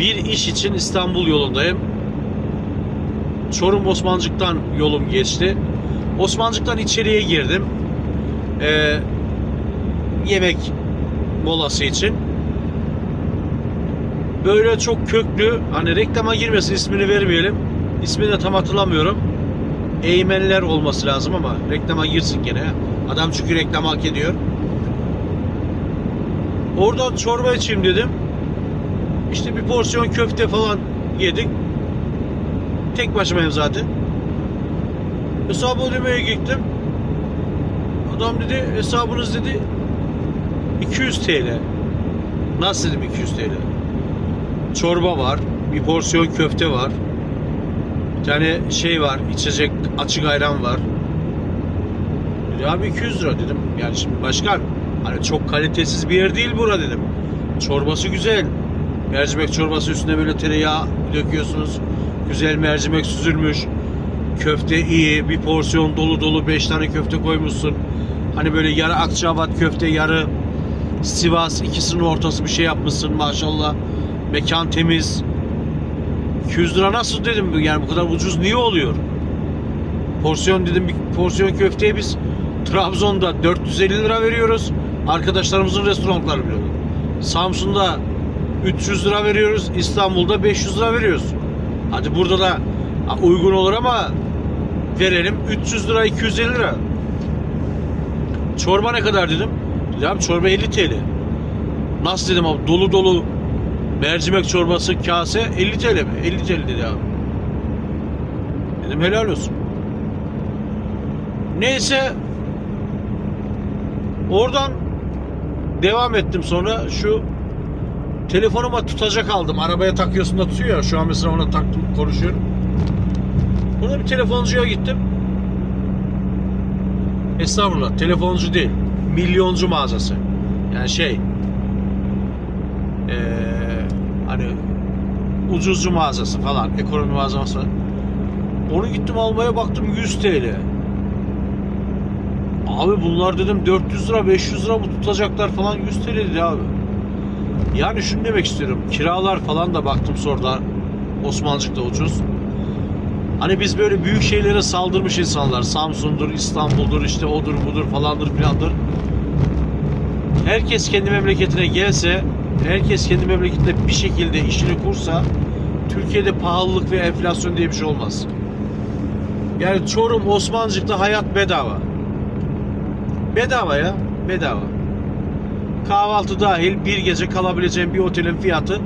bir iş için İstanbul yolundayım. Çorum Osmancık'tan yolum geçti. Osmancık'tan içeriye girdim. Ee, yemek molası için. Böyle çok köklü, hani reklama girmesin ismini vermeyelim. İsmini de tam hatırlamıyorum. Eğmenler olması lazım ama reklama girsin gene. Adam çünkü reklam hak ediyor. Oradan çorba içeyim dedim. İşte bir porsiyon köfte falan yedik. Tek başımayım zaten. Hesabı ödemeye gittim. Adam dedi hesabınız dedi 200 TL. Nasıl dedim 200 TL? Çorba var, bir porsiyon köfte var. Bir tane şey var, içecek açık ayran var. Dedi abi 200 lira dedim. Yani şimdi başkan hani çok kalitesiz bir yer değil bura dedim. Çorbası güzel. Mercimek çorbası üstüne böyle tereyağı döküyorsunuz. Güzel mercimek süzülmüş. Köfte iyi. Bir porsiyon dolu dolu 5 tane köfte koymuşsun. Hani böyle yarı Akçabat köfte yarı Sivas ikisinin ortası bir şey yapmışsın maşallah. Mekan temiz. 200 lira nasıl dedim yani bu kadar ucuz niye oluyor? Porsiyon dedim bir porsiyon köfteye biz Trabzon'da 450 lira veriyoruz. Arkadaşlarımızın restoranları biliyor. Samsun'da 300 lira veriyoruz. İstanbul'da 500 lira veriyoruz. Hadi burada da uygun olur ama verelim 300 lira 250 lira. Çorba ne kadar dedim. Dedi abi çorba 50 TL. Nasıl dedim abi dolu dolu mercimek çorbası kase 50 TL mi? 50 TL dedi abi. Dedim helal olsun. Neyse oradan devam ettim sonra şu telefonuma tutacak aldım. Arabaya takıyorsun da tutuyor. Şu an mesela ona taktım konuşuyorum. Burada bir telefoncuya gittim. Estağfurullah telefoncu değil. Milyoncu mağazası. Yani şey eee, hani ucuzcu mağazası falan. Ekonomi mağazası. Onu gittim almaya baktım 100 TL. Abi bunlar dedim 400 lira 500 lira bu tutacaklar falan 100 TL dedi abi. Yani şunu demek istiyorum. Kiralar falan da baktım sonra Osmancık'ta ucuz. Hani biz böyle büyük şeylere saldırmış insanlar. Samsun'dur, İstanbul'dur, işte odur budur falandır filandır. Herkes kendi memleketine gelse, herkes kendi memleketinde bir şekilde işini kursa Türkiye'de pahalılık ve enflasyon diye bir şey olmaz. Yani Çorum, Osmancık'ta hayat bedava. Bedava ya, bedava. Kahvaltı dahil bir gece kalabileceğin bir otelin fiyatı